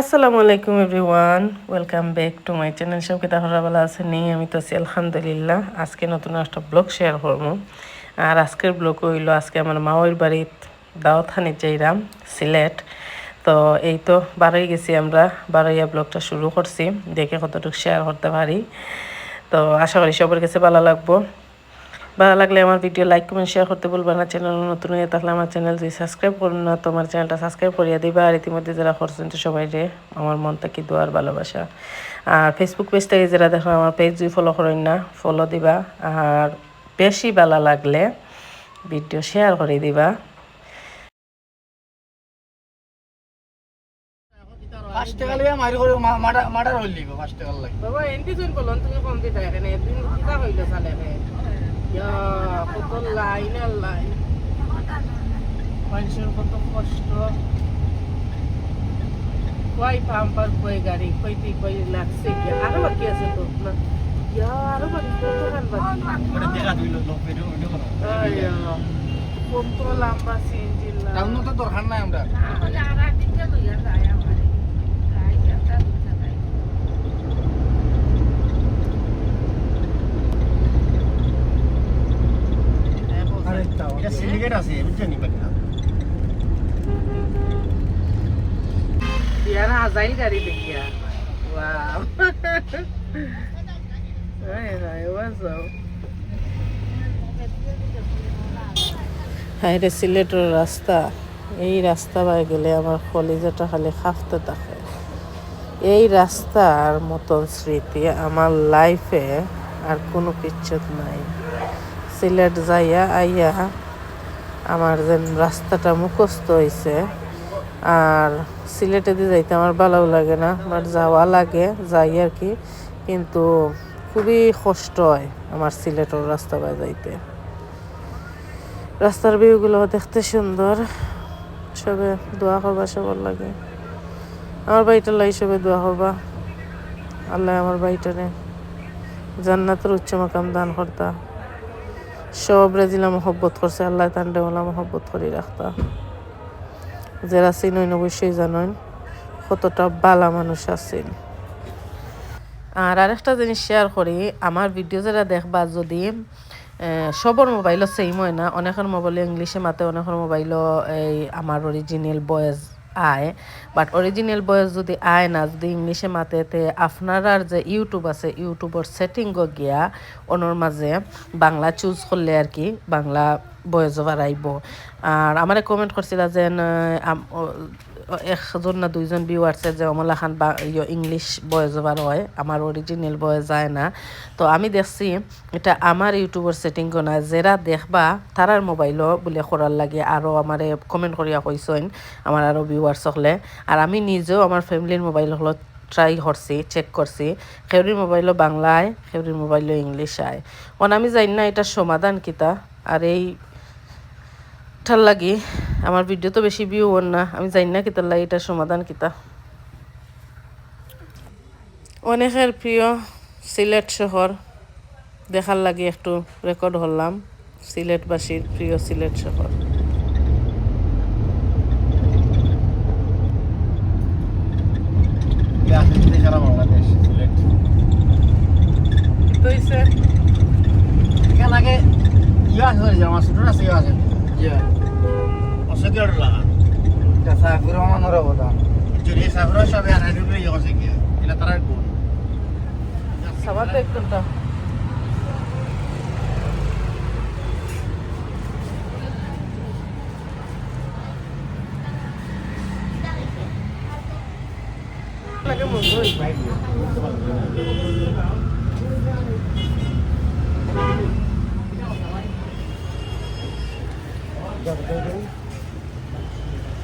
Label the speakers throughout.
Speaker 1: আসসালামু আলাইকুম everyone, welcome back to my channel. সবকে তাহলে ভালো আছে নেই আমি তো আছি, আলহামদুলিল্লাহ। আজকে নতুন একটা ব্লগ শেয়ার করব। আর আজকের ব্লগ হইল, আজকে আমার মাওয়ের বাড়িত দাওয়াতখানিত যাইরাম, সিলেট। তো এই তো বারোই গেছি আমরা বারোইয়া ব্লগটা শুরু করছি। দেখে কতটুকু শেয়ার করতে পারি। তো আশা করি সবার কাছে ভালো লাগবো। ভালো লাগলে আমার ভিডিও লাইক কমেন্ট শেয়ার করতে বলবা না। চ্যানেল নতুন হয়ে থাকলে আমার চ্যানেল যদি সাবস্ক্রাইব করুন না তো আমার চ্যানেলটা সাবস্ক্রাইব করিয়া দিবা। আর ইতিমধ্যে যারা করছেন তো সবাই রে আমার মন থেকে দোয়ার ভালোবাসা। আর ফেসবুক পেজ থেকে যারা দেখো আমার পেজ যদি ফলো করেন না ফলো দিবা। আর বেশি ভালো লাগলে ভিডিও শেয়ার করে দিবা।
Speaker 2: পাঁচ টাকা লিয়ে মারি করে মার্ডার হইল পাঁচ টাকা লাগে
Speaker 1: বাবা এনটি জন বলুন তুমি কম দিতে এখানে। দিন কিতা হইল সালে রে কত লাইন আর লাইন। মানুষের কত কষ্ট। কই পাম্পার কই গাড়ি কই তুই কই লাগছে কি? আরও বাকি আছে তো না? আরও বাকি বাকি?
Speaker 2: টাউন তো দরকার নাই আমরা। এটা সিন্ডিকেট আছে বুঝছেন নি বাকি
Speaker 1: Diana Azail গাড়ি দেখিয়া ওয়াও? হায় রে সিলেটের রাস্তা এই রাস্তা বাই গেলে আমার কলিজাটা খালি খাফতে থাকে। এই রাস্তার মতন স্মৃতি আমার লাইফে আর কোনো কিচ্ছুত নাই। সিলেট যাইয়া আইয়া আমার যেন রাস্তাটা মুখস্থ হয়েছে আর সিলেটে দিয়ে যাইতে আমার ভালোও লাগে না আমার যাওয়া লাগে, যাই আর কি। কিন্তু খুবই কষ্ট হয় আমার সিলেটের রাস্তা বাই যাইতে। রাস্তার ভিউগুলো দেখতে সুন্দর, সবে দোয়া করবা সবার লাগে। আমার বাড়িটার লাই সবে দোয়া করবা। আল্লাহ আমার বাড়িটারে জান্নাতের উচ্চ মাকাম দান করতা। সব রেজিলা মহব্বত করছে, আল্লাহ তান্ডে ওলা মহব্বত করি রাখতা। যারা চিনইন অবশ্যই জানেন কতটা বালা মানুষ আছেন। আর আরেকটা জিনিস শেয়ার করি, আমার ভিডিও যারা দেখবা যদি সবার মোবাইলও সেম হয় না। অনেকের মোবাইলে ইংলিশে মাতে, অনেকের মোবাইলও এই আমার অরিজিনাল বয়েস আয় বাট অরিজিনাল বয়স যদি আয় না, যদি ইংলিশে মাতে আপনার যে ইউটিউব আছে ইউটিউবের সেটিংও গিয়া ওনার মাঝে বাংলা চুজ করলে আর কি বাংলা বয়স আইব আর আমারে কমেন্ট করছিল যে একজন না দুইজন ভিউয়ার্সে যে অমলাখান বা ইয়ে ইংলিশ বয়েস ওভার হয় আমার অরিজিনাল বয়েস যায় না। তো আমি দেখছি, এটা আমার ইউটিউবের সেটিং না যারা দেখবা তারার মোবাইলও বলে করার লাগে আরও আমারে কমেন্ট করিয়া কইসইন আমার আরও ভিউয়ার্স হলে আর আমি নিজেও আমার ফ্যামিলির মোবাইল হলো ট্রাই করছি চেক করছি খেউরির মোবাইলও বাংলা আয় খেউরির মোবাইলও ইংলিশ আয় অন আমি জানি না এটার সমাধান কিতা। আর এই টার লাগি আমার ভিডিও তো বেশি ভিউ ওর না। আমি জানি না কিতার লাগে এটার সমাধান কিতা। অনেকের প্রিয় সিলেট শহর দেখার লাগে একটু রেকর্ড হলাম সিলেটবাসীর প্রিয় সিলেট শহর।
Speaker 2: সারা বাংলাদেশ সিলেট এখানে আগে ইয়ে আছে যে আমার ছোট আছে ইয়ে আছে ইয়ে অসুখ লাগা দেখা করে আমার অবদা যদি সাগর সবে আনা ঢুকলে ইয়ে আছে কি এটা তারা গুণ
Speaker 1: সবার তো একটুটা লাগে মজুরি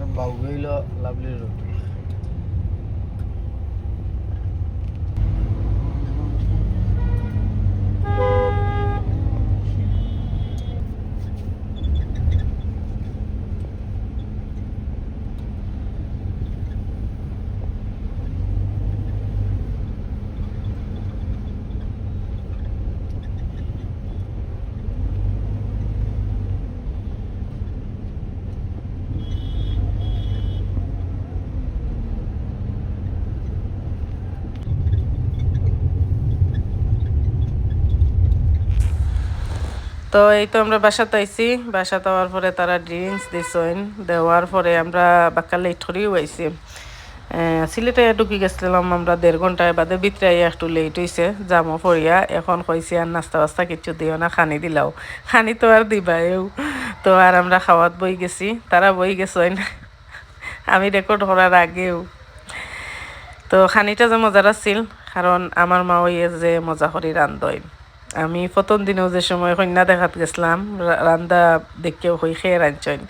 Speaker 1: फार
Speaker 2: बावगईला लाभलेलो
Speaker 1: তো এই তো আমরা বাসাতে আইছি। বাসাতে হওয়ার পরে তারা ড্রিঙ্কস দিছেন দেওয়ার পরে আমরা বাক্কা লেট করেও আইছি সিলেটে ঢুকি গেছিলাম আমরা দেড় ঘন্টায়, বাদে ভিতরে আইয়া একটু লেট হয়েছে জামো পড়িয়া, এখন কইছি আর নাস্তা বাস্তা কিছু দিও না, খানি দিলাও। খানি তো আর দিবাইও। তো আর আমরা খাওয়াত বই গেছি। তারা বই গেছেন আমি রেকর্ড করার আগেও। তো খানিটা যে মজার আছিল, কারণ আমার মা ওই যে মজা করি রান্ধইন আমি প্রথম দিনেও যে সময় কন্যা দেখাত গেছিলাম রান্দা দেখেও হই খেয়ে রাঁধছইন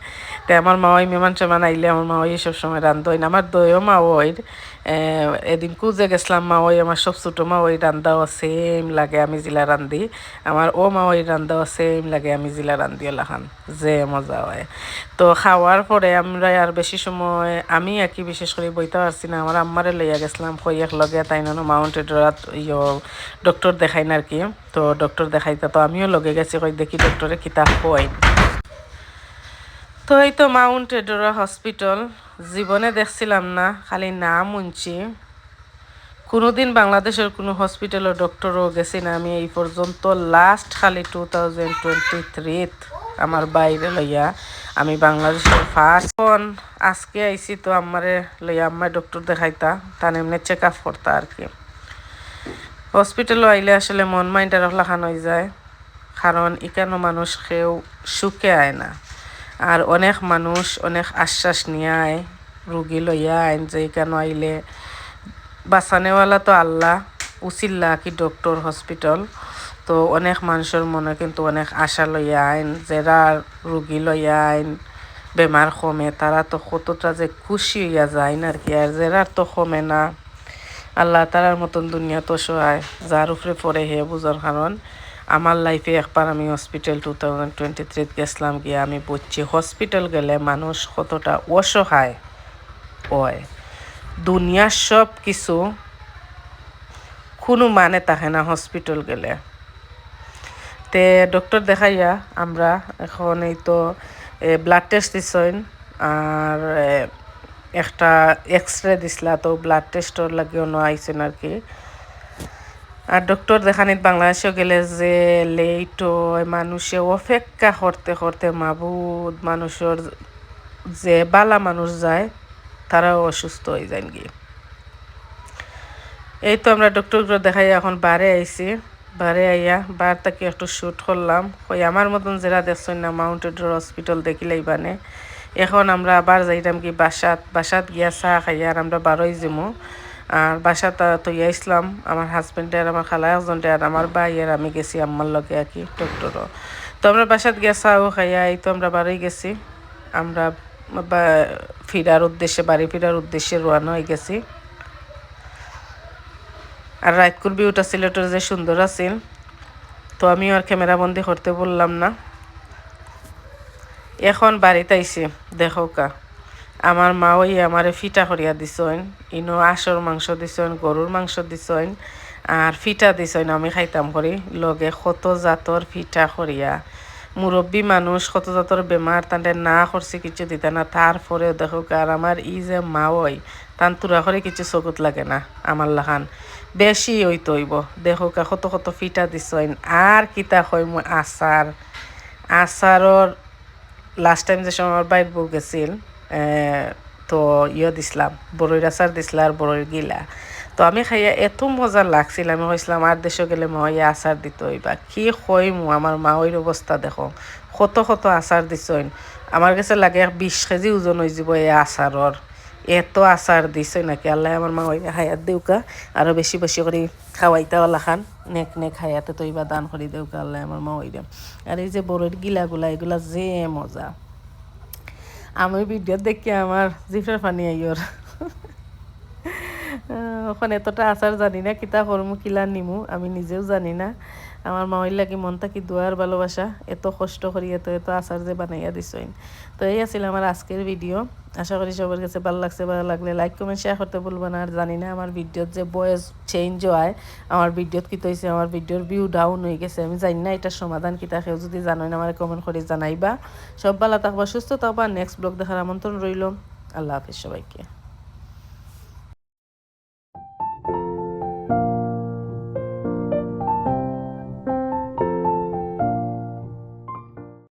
Speaker 1: তে আমার মা ওই মেমান চেমান আইলে আমার মা ওই সব সময় রান্ধইন আমার দইও মা ওই এদিন কুজে গেছিলাম মা ওই, আমার সব ছোটো মা ওই রান্দাও সেম লাগে, আমি জিলা রান্ধি। আমার ও মা ওই রান্দাও সেম লাগে, আমি জিলা রান্ধিও লাখান যে মজা হয়। তো খাওয়ার পরে আমরা আর বেশি সময়, আমি আর কি বিশেষ করে বইতে পারছি না, আমার আম্মারে লইয়া গেছিলাম এক লগে, তাই নন মাউন্টেড ইয় ডক্টর দেখাই না আর কি। তো ডক্টর দেখাইতে, তো আমিও লগে গেছি, কই দেখি ডক্টরে কিতাব কই তো এই তো মাউন্ট এডোরা হসপিটাল, জীবনে দেখছিলাম না, খালি নাম শুনছি। কোনোদিন বাংলাদেশের কোনো হসপিটালের ডক্টরও গেছি না আমি, এই পর্যন্ত লাস্ট খালি টু থাউজেন্ড টোয়েন্টি থ্রিত আমার বাইরে লইয়া আমি বাংলাদেশের ফার্স্ট ফোন আজকে আইছি তো আমারে লইয়া আম্মায় ডক্টর দেখাইতা তার এমনি চেক আপ করতা আর কি হসপিটালও আইলে আসলে মন মাইন্ড আর লাখান হয়ে যায়, কারণ ইকানো মানুষ কেউ সুখে আয় না। আর অনেক মানুষ অনেক আশ্বাস নিয়ে আয়, রুগী লইয়া আইন যে ইকানো আইলে। বাঁচানেওয়ালা তো আল্লাহ উচিল্লা কি ডক্টর হসপিটাল তো অনেক মানুষের মনে কিন্তু অনেক আশা লইয়া আইন, যারা রুগী লইয়া আইন, বেমার কমে, তারা তো কতটা যে খুশি হইয়া যায় না আর কি। আর যারা তো কমে না, আল্লাহ তারার মতন দুনিয়া তো সহায়, যার উপরে পড়ে হে বুঝার কারণ। আমার লাইফে একবার আমি হসপিটাল টু থাউজেন্ড টোয়েন্টি থ্রিত গেছিলাম, গিয়ে আমি বুঝছি হসপিটাল গেলে মানুষ কতটা অসহায় হয়। দুনিয়ার সব কিছু কোনো মানে থাকে না হসপিটাল গেলে। তে ডক্টর দেখাইয়া আমরা এখন এই তো ব্লাড টেস্ট দিছেন, আর একটা এক্স রে দিছিলা, তো ব্লাড টেস্টর লাগিও ন আইছেন আর কি আর ডক্টর দেখানিত বাংলাদেশে গেলে যে লেট মানুষে অপেক্ষা করতে করতে মাবুদ মানুষের যে বালা মানুষ যায়, তারাও অসুস্থ হয়ে যান গিয়ে। এই তো আমরা ডক্টর দেখাই, এখন বারে আইছি। বারে আইয়া বার তাকে একটু শ্যুট করলাম। ওই আমার মতন যারা দেখছেন না মাউন্টেড হসপিটাল দেখিলেই বানে এখন আমরা আবার যাইতাম কি বাসাত বাসাত গিয়া চা খাইয়া আর আমরা বারোই যামু আর বাসাত তৈয়া ইসলাম, আমার হাজবেন্ডের আমার খালা একজনটে, আর আমার ভাই আর আমি গেছি আম্মার লগে আর কি ডক্টরও তো আমরা বাসাত গিয়া চাও খাইয়া এই তো আমরা বারোই গেছি। আমরা ফিরার উদ্দেশ্যে, বাড়ি ফিরার উদ্দেশ্যে রওনা হয়ে গেছি। আর রাতকুর ভিউটা সিলেটের যে সুন্দর আছিল, তো আমি আর ক্যামেরা বন্দি করতে বললাম না। এখন বাড়িতে আইছি, দেখো কা। আমার মা ওই আমারে ফিটা করিয়া দিছেন, ইনো আশর মাংস দিছেন, গরুর মাংস দিছেন, আর ফিটা দিছেন, আমি খাইতাম করি। লগে কত জাতর ফিটা করিয়া মুরব্বী মানুষ কত জাতর বেমার তাদের না করছে কিছু দিতে না তারপরেও দেখো আর আমার ই যে মা ওই তান তুরা করে কিছু চকুত লাগে না আমার লাখান। বেশি ওই তৈব দেখো কা কত কত ফিটা দিছেন আর কিতা হয় মই আচার আচারর লাস্ট টাইম যে সময় আমার বাইর বউ গেছিল তো ইয়ে দিছিলাম বড়ইর আচার দিছিলা আর বড়ইর গিলা। তো আমি খাইয়া এত মজা লাগছিল, আমি কইছিলাম আর দেশে গেলে মা ইয়ে আচার দিত হইবা কি কইমু আমার মা ওইর অবস্থা দেখো কত কত আচার দিছইন আমার কাছে লাগে বিশ কেজি ওজন হয়ে যাব এই আচারর এত আচার দিছে নাকি? আল্লাহ আমার মা ওই হায়াত দেউকা। আরও বেশি বেশি করে খাওয়াইতে ওলা খান। নেক নেক হায়াতে তো ইবা দান করে দেউকা আল্লাহ আমার মা ওই আর এই যে বড়ের গিলাগুলা এগুলা যে মজা। আমি ভিডিও দেখি আমার জিফের পানি আইয়র ওখানে এতটা আচার জানি না, কিতা করমু কিলা নিমু, আমি নিজেও জানি না। আমার মামাইর লাগি মন থাকি দোয়ার ভালোবাসা? এত কষ্ট করি এত এত আচার যে বানাইয়া দিছইন। তো এই আছিল আমার আজকের ভিডিও আশা করি সবার কাছে ভালো লাগছে, ভালো লাগলে লাইক কমেন্ট শেয়ার করতে বলব না। আর জানি না আমার ভিডিওর যে বয়স চেঞ্জ হয়, আমার ভিডিওত কি হয়েছে আমার ভিডিওর ভিউ ডাউন হয়ে গেছে, আমি জানি না এটার সমাধান কি কেউ যদি জানো না আমার কমেন্ট করে জানাইবা। সব ভালো থাকবা, সুস্থ থাকবা। নেক্সট ব্লগ দেখার আমন্ত্রণ রইল। আল্লাহ হাফিজ সবাইকে।